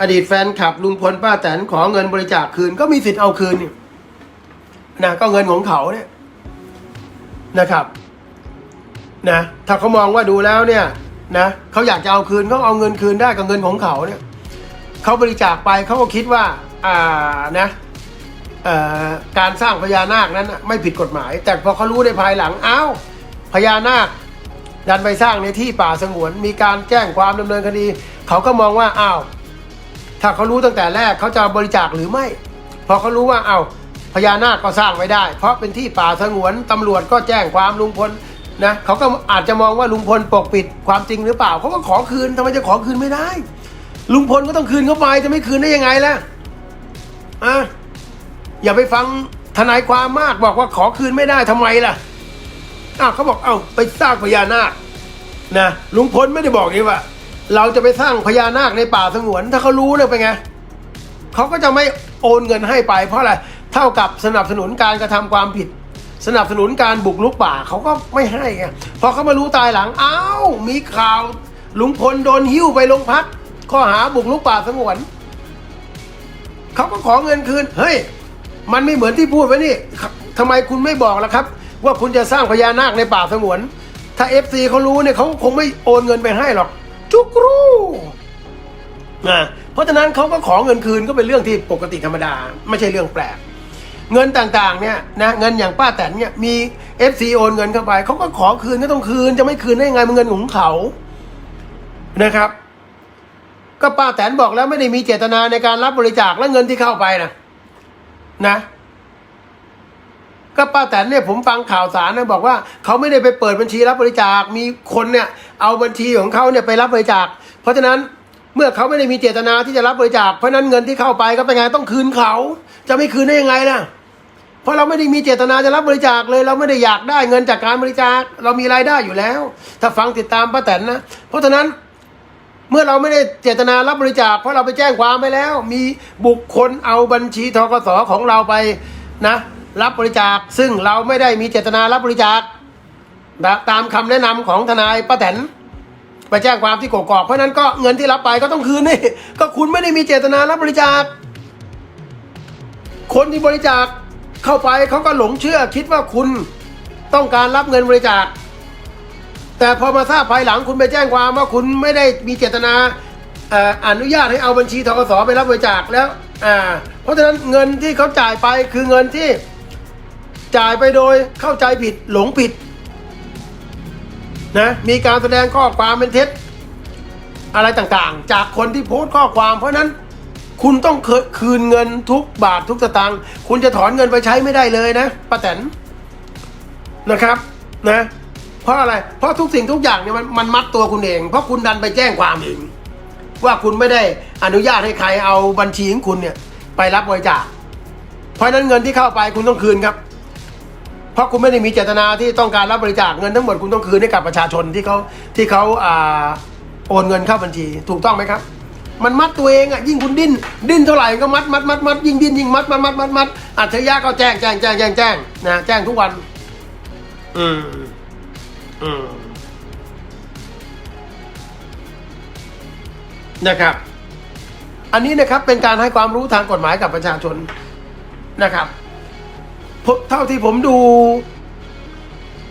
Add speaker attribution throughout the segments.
Speaker 1: อดีตแฟนคลับลุงพลป้าแตนขอเงินบริจาคคืนก็มีสิทธิ์เอาคืนนะก็เงินของเขาเนี่ยนะครับนะถ้าเขามองว่าดูแล้วเนี่ยนะเขาอยากจะเอาคืนเขาเอาเงินคืนได้กับเงินของเขาเนี่ยเขาบริจาคไปเขาก็คิดว่าอ่านะเออการสร้างพญานาคนั้นไม่ผิดกฎหมาย แต่พอเขารู้ในภายหลังอ้าวพญานาคดันไปสร้างในที่ป่าสงวน มีการแจ้งความดำเนินคดี เขาก็มองว่าอ้าว ถ้าเขารู้ตั้งแต่แรกเขาจะบริจาคหรือไม่ พอเขารู้ว่าเอา้าพญานาคก็สร้างไม่ได้ เพราะเป็นที่ป่าสงวนตำรวจก็แจ้งความลุงพลนะเขาก็อาจจะมองว่าลุงพลปกปิดความจริงหรือเปล่าเขาก็ขอคืนทำไมจะขอคืนไม่ได้ ลุงพลก็ต้องคืนเข้าไปจะไม่คืนได้ยังไงล่ะอะอย่าไปฟังทนายความมากบอกว่าขอคืนไม่ได้ทำไมล่ะอ้าวเขาบอกเอ้าไปสร้างพญานาคนะลุงพลไม่ได้บอกนี่ว่า เราจะไปสร้างพญานาคในป่าสงวน ถ้าเขารู้เนี่ยเป็นไงเขาก็จะไม่โอนเงินให้ไป เพราะอะไรเท่ากับสนับสนุนการกระทำความผิด สนับสนุนการบุกลุกป่าเขาก็ไม่ให้ไงพอเขามารู้ตายหลังอ้าวมีข่าวลุงพลโดนหิ้วไปโรงพักข้อหาบุกลุกป่าสงวนเขาก็ขอเงินคืนเฮ้ยมันไม่เหมือนที่พูดไว้นี่ทำไมคุณไม่บอกล่ะครับ ว่าคุณจะสร้างพญานาคในป่าสงวน ถ้าเอฟซีเขารู้เนี่ยเขาคงไม่โอนเงินไปให้หรอก จุกรูนะเพราะฉะนั้นเขาก็ขอเงินคืนก็เป็นเรื่องที่ปกติธรรมดา ไม่ใช่เรื่องแปลก เงินต่างๆเนี่ยนะเงินอย่างป้าแตนเนี่ยมีเอฟซีโอนเงินเข้าไปเขาก็ขอคืนก็ต้องคืน จะไม่คืนได้ยังไงมันเงินของเขานะครับ ก็ป้าแตนบอกแล้วไม่ได้มีเจตนาในการรับบริจาคและเงินที่เข้าไปนะนะ ก็ป้าแตนเนี่ยผมฟังข่าวสารนะบอกว่าเขาไม่ได้ไปเปิดบัญชีรับบริจาค มีคนเนี่ยเอาบัญชีของเขาเนี่ยไปรับบริจาค เพราะฉะนั้นเมื่อเขาไม่ได้มีเจตนาที่จะรับบริจาค เพราะนั้นเงินที่เข้าไปก็เป็นไงต้องคืนเขา จะไม่คืนได้ยังไงล่ะเพราะเราไม่ได้มีเจตนาจะรับบริจาคเลย เราไม่ได้อยากได้เงินจากการบริจาค เรามีรายได้อยู่แล้ว ถ้าฟังติดตามป้าแตนนะ เพราะฉะนั้นเมื่อเราไม่ได้เจตนารับบริจาค เพราะเราไปแจ้งความไปแล้ว มีบุคคลเอาบัญชีทกสของเราไปนะ รับบริจาค ซึ่งเราไม่ได้มีเจตนารับบริจาคตามคำแนะนำของทนายป้าแตนไปแจ้งความที่กกอกเพราะนั้นก็เงินที่รับไปก็ต้องคืนนี่ก็คุณไม่ได้มีเจตนารับบริจาค คนที่บริจาคเข้าไปเขาก็หลงเชื่อคิดว่าคุณต้องการรับเงินบริจาค แต่พอมาทราบภายหลังคุณไปแจ้งความว่าคุณไม่ได้มีเจตนาอนุญาตให้เอาบัญชีทกสไปรับบริจาคแล้วเพราะฉะนั้นเงินที่เขาจ่ายไปคือเงินที่ จ่ายไปโดยเข้าใจผิดหลงผิดนะมีการแสดงข้อความเป็นเท็จ อะไรต่างๆ จากคนที่โพสต์ข้อความ เพราะนั้นคุณต้องคคืนเงินทุกบาททุกสตางค์คุณจะถอนเงินไปใช้ไม่ได้เลยนะป้าแตนนะครับนะเพราะอะไร เพราะทุกสิ่งทุกอย่างเนี่ยมันมันมัดตัวคุณเอง เพราะคุณดันไปแจ้งความเอง ว่าคุณไม่ได้อนุญาตให้ใครเอาบัญชีของคุณเนี่ยไปรับบริจาคเพราะนั้นเงินที่เข้าไปคุณต้องคืนครับ เพราะคุณไม่ได้มีเจตนาที่ต้องการรับบริจาคเงินทั้งหมดคุณต้องคืนให้กับประชาชนที่เขาที่เขาอ่าโอนเงินเข้าบัญชี ถูกต้องไหมครับ มันมัดตัวเองอะยิ่งคุณดิ้นดิ้นเท่าไหร่ก็มัดมัดมัดมัดยิ่งดิ้นยิ่งมัดมัดมัดมัดมัดอัจฉริยะก็แจ้งแจ้งแจ้งแจ้งแจ้งนะแจ้งทุกวัน อืมอืมนะครับ อันนี้นะครับเป็นการให้ความรู้ทางกฎหมายกับประชาชนนะครับ เท่าที่ผมดู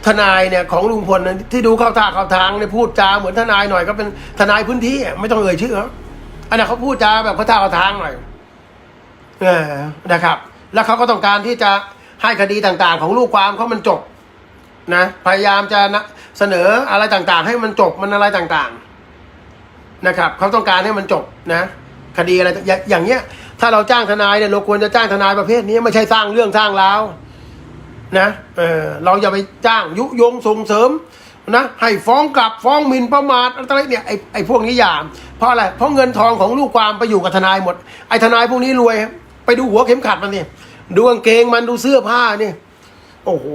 Speaker 1: ทนายเนี่ยของลุงพลนะที่ดูเข้าท่าเข้าทางเนี่ยพูดจาเหมือนทนายหน่อยก็เป็นทนายพื้นที่ไม่ต้องเอ่ยชื่อเขาอันนั้นเขาพูดจาแบบเข้าท่าเข้าทางหน่อยเออนะครับ แล้วเขาก็ต้องการที่จะให้คดีต่างๆ ของลูกความเขามันจบนะพยายามจะนะเสนออะไรต่างๆ ให้มันจบมันอะไรต่างๆนะครับเขาต้องการให้มันจบนะ คดีอะไรอย่างเงี้ย ถ้าเราจ้างทนายเนี่ยเราควรจะจ้างทนายประเภทนี้ไม่ใช่สร้างเรื่องสร้างราว นะเออเราอย่าไปจ้างยุยงส่งเสริมนะให้ฟ้องกลับฟ้องหมิ่นประมาทอะไรเนี่ยไอ้ไอ้พวกนี้อย่าเพราะอะไรเพราะเงินทองของลูกความไปอยู่กับทนายหมด ไอ้ทนายพวกนี้รวยครับไปดูหัวเข็มขัดมันนี่ดูกางเกงมันดูเสื้อผ้านี่โอ้โห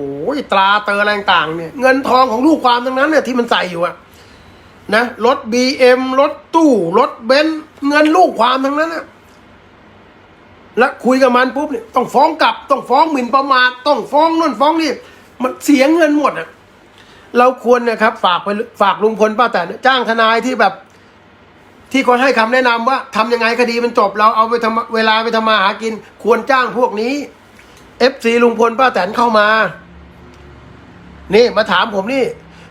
Speaker 1: ตราเตออะไรต่างเนี่ย เงินทองของลูกความทั้งนั้นเนี่ยที่มันใส่อยู่อะนะรถบีเอ็มรถตู้รถเบนซ์เงินลูกความทั้งนั้นอะ แล้วคุยกับมันปุ๊บเนี่ยต้องฟ้องกลับต้องฟ้องหมิ่นประมาทต้องฟ้องนู่นฟ้องนี่มันเสียเงินหมดอะเราควรนะครับ ฝากไปฝากลุงพลป้าแต่จ้างทนายที่แบบ ที่คนให้คำแนะนำว่าทำยังไงคดีมันจบเราเอาไปทำเวลาไปทำมาหากิน ควรจ้างพวกนี้เอฟซีลุงพลป้าแตนเข้ามา นี่มาถามผมนี่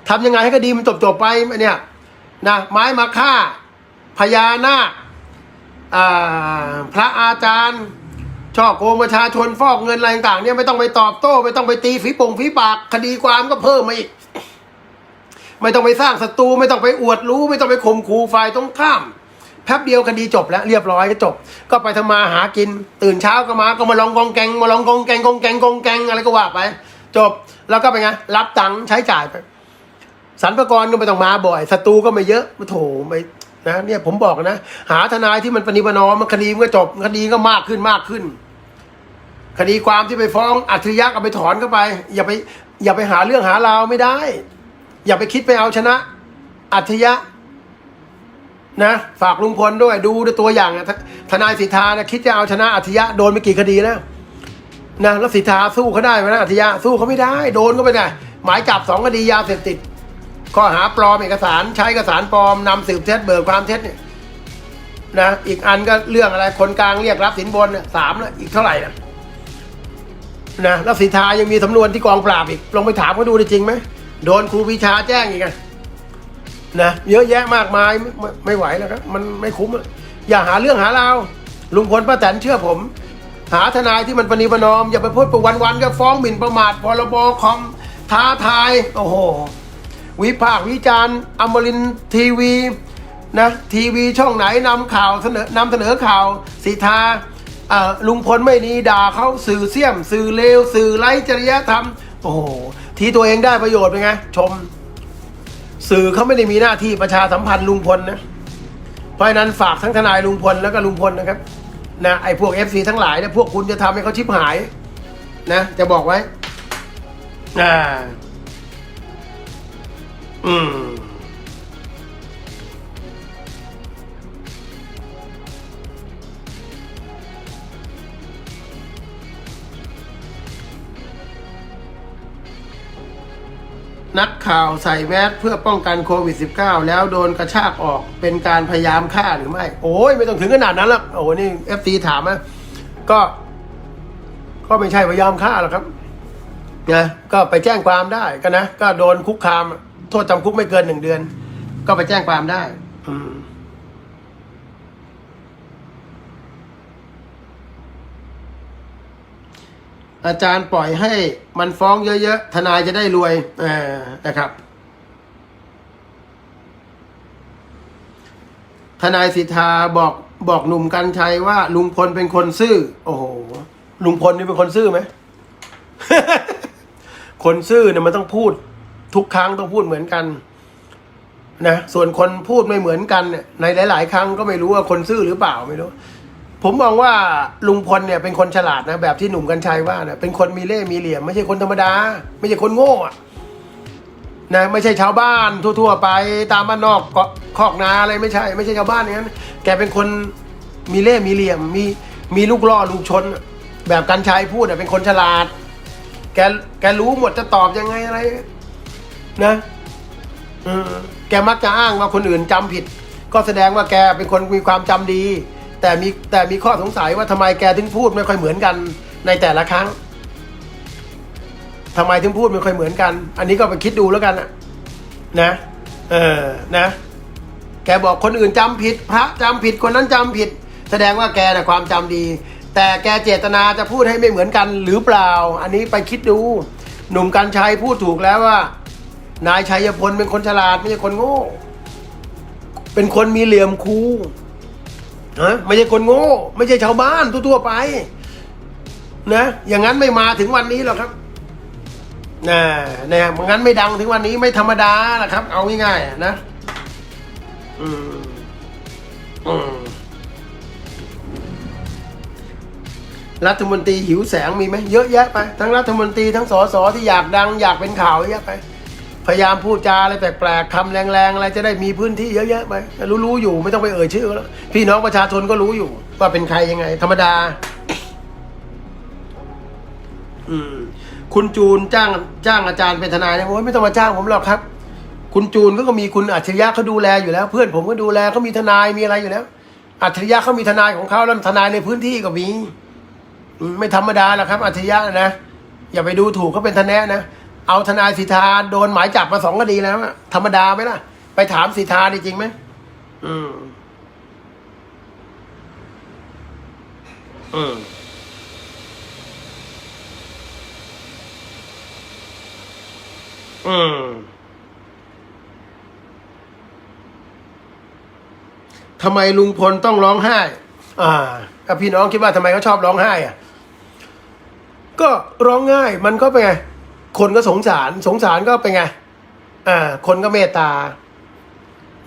Speaker 1: ทำยังไงให้คดีมันจบจบไปเนี่ยนะไม้มาฆ่าพญานาคพระอาจารย์ ช่อโกงประชาชนฟอกเงินอะไรต่างๆเนี่ยไม่ต้องไปตอบโต้ ไม่ต้องไปตีฝีปงฝีปาก คดีความก็เพิ่มมาอีก ไม่ต้องไปสร้างศัตรูไม่ต้องไปอวดรู้ ไม่ต้องไปข่มขู่ฝ่ายตรงข้ามแป๊บเดียวคดีจบแล้วเรียบร้อยก็จบ ก็ไปทำมาหากิน ตื่นเช้าก็มาก็มาลองกองแกง มาลองกองแกงกองแกงกองแกงอะไรก็ว่าไป จบแล้วก็เป็นไงรับตังค์ใช้จ่ายไปสรรพากรก็ไม่ต้องมาบ่อยศัตรูก็ไม่เยอะโถไม่ นะเนี่ยผมบอกนะ หาทนายที่มันปณิปนอมมันคดีมันก็จบคดีก็มากขึ้นมากขึ้น คดีความที่ไปฟ้องอัจฉริยะก็ไปถอนเข้าไป อย่าไป อย่าไปหาเรื่องหาราวไม่ได้ อย่าไปคิดไปเอาชนะ อัจฉริยะ นะฝากลุงพลด้วยดูตัวอย่างทนายสิทธานะคิดจะเอาชนะอัจฉริยะโดนไปกี่คดีแล้วนะแล้วสิทธาสู้เขาได้ไหมนะอัจฉริยะสู้เขาไม่ได้ โดนก็ไม่ได้หมายจับสองคดียาเสพติด ข้อหาปลอมเอกสารใช้เอกสารปลอมนำสืบเท็จเบิกความเท็จเนี่ยนะอีกอันก็เรื่องอะไรคนกลางเรียกรับสินบนเนี่ยสามแล้วอีกเท่าไหร่นะนะแล้วสิทายังมีสำนวนที่กองปราบอีกลองไปถามเขาดูได้จริงไหมโดนครูพิชาแจ้งอีกไงนะเยอะแยะมากมายไม่ไม่ไหวแล้วครับมันไม่คุ้มอย่าหาเรื่องหาราวลุงพลป้าแตนเชื่อผม หาทนายที่มันปณีประนอมอย่าไปพูดประวันๆก็ฟ้องหมิ่นประมาทพรบคอมท้าทายโอ้โห วิพากษ์วิจารณ์อมรินทีวีนะทีวีช่องไหนนำข่าวเสนอนำเสนอข่าวสิทธาลุงพลไม่ดีด่าเขาสื่อเสี่ยม สื่อเลวสื่อไร้จริยธรรม โอ้โห ที่ตัวเองได้ประโยชน์เป็นไง ชม สื่อเขาไม่ได้มีหน้าที่ประชาสัมพันธ์ลุงพลนะ เพราะนั้นฝากทั้งทนายลุงพลแล้วก็ลุงพลนะครับนะไอ้พวกเอฟซีทั้งหลายเนี่ยพวกคุณจะทำให้เขาชิบหาย นะ จะบอกไว้อ่า อืม นักข่าวใส่แมสเพื่อป้องกันโควิด -19 แล้วโดนกระชากออกเป็นการพยายามฆ่าหรือไม่ โอ้ยไม่ต้องถึงขนาดนั้นหรอกโอ้โหนี่เอฟซีถามนะก็ ก็ไม่ใช่พยายามฆ่าหรอกครับนะก็ไปแจ้งความได้ก็นะ ก็โดนคุกคาม โทษจำคุกไม่เกินหนึ่งเดือน ก็ไปแจ้งความได้ อืมอาจารย์ปล่อยให้มันฟ้องเยอะๆ ทนายจะได้รวยเออนะครับ ทนายสิทธาบอกบอกหนุ่มกัญชัยว่า ลุงพลเป็นคนซื่อ โอ้โห ลุงพลนี่เป็นคนซื่อไหม คนซื่อเนี่ยมันต้องพูด ทุกครั้งต้องพูดเหมือนกันนะส่วนคนพูดไม่เหมือนกันเนี่ยในหลาย ๆ ครั้งก็ไม่รู้ว่าคนซื่อหรือเปล่าไม่รู้ ผมมองว่าลุงพลเนี่ยเป็นคนฉลาดนะแบบที่หนุ่มกัญชัยว่าเนี่ยเป็นคนมีเล่ห์มีเหลี่ยม ไม่ใช่คนธรรมดา ไม่ใช่คนโง่อะนะไม่ใช่ชาวบ้านทั่ว ๆ ไปตามบ้านนอกเกาะคอกนาอะไรไม่ใช่ ไม่ใช่ชาวบ้านอย่างนั้น แกเป็นคนมีเล่ห์มีเหลี่ยม มีมีลูกล่อลูกชน แบบกัญชัยพูดอะเป็นคนฉลาด แกแกรู้หมดจะตอบยังไงอะไร นะเออแกมักจะอ้างว่าคนอื่นจำผิด ก็แสดงว่าแกเป็นคนมีความจำดี แต่มีแต่มีข้อสงสัยว่าทำไมแกถึงพูดไม่ค่อยเหมือนกันในแต่ละครั้งทำไมถึงพูดไม่ค่อยเหมือนกัน อันนี้ก็ไปคิดดูแล้วกันนะ เออนะ แกบอกคนอื่นจำผิด พระจำผิดคนนั้นจำผิด แสดงว่าแกน่ะความจำดี แต่แกเจตนาจะพูดให้ไม่เหมือนกันหรือเปล่า อันนี้ไปคิดดู หนุ่มกัญชัยพูดถูกแล้วว่า นายชัยพลเป็นคนฉลาดไม่ใช่คนโง่ เป็นคนมีเหลี่ยมคูนะไม่ใช่คนโง่ ไม่ใช่ชาวบ้านทั่วๆไป นะ อย่างนั้นไม่มาถึงวันนี้หรอกครับนะนะงั้นไม่ดังถึงวันนี้ไม่ธรรมดาหรอกครับ เอาง่ายๆนะ อืม อืม รัฐมนตรีหิวแสงมีไหมเยอะแยะไป ทั้งรัฐมนตรีทั้งสสที่อยากดัง อยากเป็นข่าวเยอะแยะไป พยายามพูดจาอะไรแปลกๆคำแรงๆอะไรจะได้มีพื้นที่เยอะแยะไปรู้ๆอยู่ไม่ต้องไปเอ่ยชื่อแล้วพี่น้องประชาชนก็รู้อยู่ว่าเป็นใครยังไง ธรรมดา อืม คุณจูนจ้างจ้างอาจารย์เป็นทนายนะโอ้ยไม่ต้องมาจ้างผมหรอกครับ คุณจูนก็ก็มีคุณอัจฉริยะเขาดูแลอยู่แล้ว เพื่อนผมก็ดูแลเขามีทนายมีอะไรอยู่แล้ว อัจฉริยะเขามีทนายของเขาแล้วทนายในพื้นที่ก็มีไม่ธรรมดาหรอกครับ อัจฉริยะนะอย่าไปดูถูกเขาเป็นทนายนะ เอาทนายสิทธาโดนหมายจับมาสองคดีแล้วอะธรรมดาไหมล่ะ ไปถามสิทธาด้จริงไหมอืม อืมอืมทำไมลุงพลต้องร้องไห้ อ่าพี่น้องคิดว่าทำไมเขาชอบร้องไห้ อะ ก็ร้องไห้มันก็เป็นไง คนก็สงสารสงสารก็เป็นไงอ่าคนก็เมตตา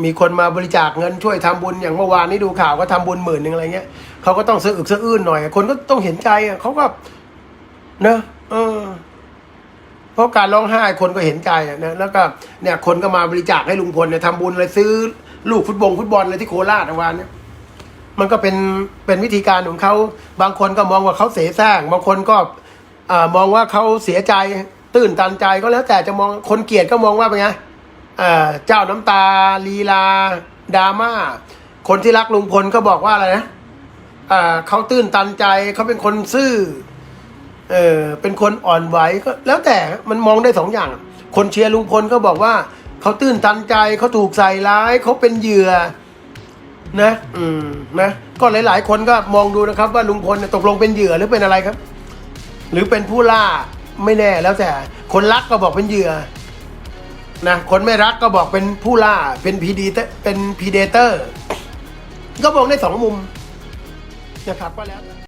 Speaker 1: มีคนมาบริจาคเงินช่วยทำบุญอย่างเมื่อวานนี้ดูข่าวก็ทำบุญหมื่นหนึ่งอะไรเงี้ยเขาก็ต้องสะอึกสะอื้นหน่อย คนก็ต้องเห็นใจอะเขาก็เนะเออเพราะการร้องไห้คนก็เห็นใจอะนะแล้วก็เนี่ย คนก็มาบริจาคให้ลุงพลเนี่ยทำบุญเลยซื้อลูกฟุตบอลฟุตบอลเลยที่โคราชเมื่อวานเนี่ยมันก็เป็นเป็นวิธีการของเขาบางคนก็มองว่าเขาเสแสร้งบางคนก็อ่ามองว่าเขาเสียใจ ตื้นตันใจก็แล้วแต่จะมองคนเกลียดก็มองว่าเป็นไงเจ้าน้ำตาลีลาดราม่าคนที่รักลุงพลก็บอกว่าอะไรนะเขาตื้นตันใจเขาเป็นคนซื่อเออเป็นคนอ่อนไหวก็แล้วแต่มันมองได้สองอย่าง คนเชียร์ลุงพลก็บอกว่าเขาตื้นตันใจเขาถูกใส่ร้ายเขาเป็นเหยื่อนะ อืมนะก็หลาย ๆ คนก็มองดูนะครับ ว่าลุงพลตกลงเป็นเหยื่อหรือเป็นอะไรครับ หรือเป็นผู้ล่า ไม่แน่แล้วแต่คนรักก็บอกเป็นเหยื่อนะคนไม่รักก็บอกเป็นผู้ล่าเป็นพีดีเป็นพีเดเตอร์ ก็มองได้สองมุมนะครับก็แล้ว